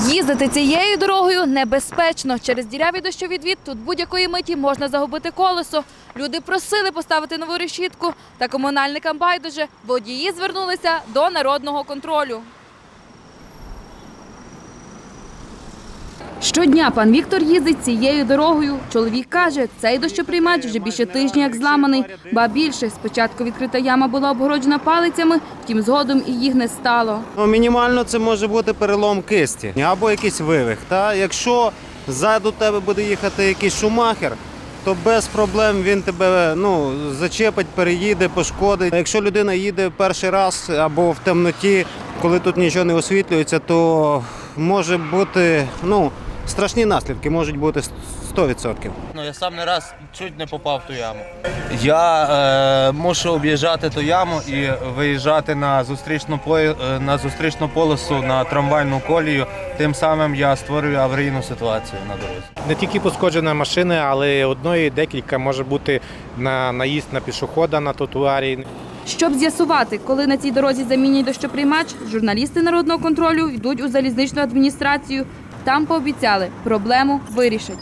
Їздити цією дорогою небезпечно. Через діряві дощовідвід тут будь-якої миті можна загубити колесо. Люди просили поставити нову решітку, та комунальникам байдуже водії звернулися до народного контролю. Щодня пан Віктор їздить цією дорогою. Чоловік каже, цей дощоприймач вже більше тижня як зламаний. Ба більше, спочатку відкрита яма була обгороджена палицями, втім згодом і їх не стало. Ну, мінімально це може бути перелом кисті або якийсь вивих. Та? Якщо ззаду тебе буде їхати якийсь шумахер, то без проблем він тебе ну, зачепить, переїде, пошкодить. Якщо людина їде перший раз або в темноті, коли тут нічого не освітлюється, то може бути ну, страшні наслідки, можуть бути 100%. Ну, я сам не раз чуть не попав в ту яму. Я е, мушу об'їжджати ту яму і виїжджати на зустрічну, пої- е, на зустрічну полосу на трамвайну колію. Тим самим я створюю аварійну ситуацію на дорозі. Не тільки пошкоджена машина, але одної декілька може бути на наїзд на пішохода на тротуарі. Щоб з'ясувати, коли на цій дорозі замінять дощоприймач, журналісти народного контролю йдуть у залізничну адміністрацію. Там пообіцяли, проблему вирішать.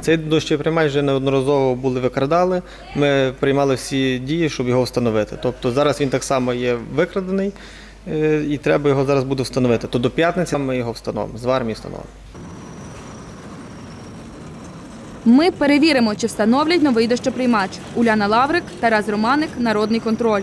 Цей дощоприймач вже неодноразово були викрадали. Ми приймали всі дії, щоб його встановити. Тобто зараз він так само є викрадений, е, і треба його зараз буде встановити. То до п'ятниці ми його встановимо, з армії встановимо. Ми перевіримо, чи встановлять новий дощоприймач. Уляна Лаврик, Тарас Романик, Народний контроль.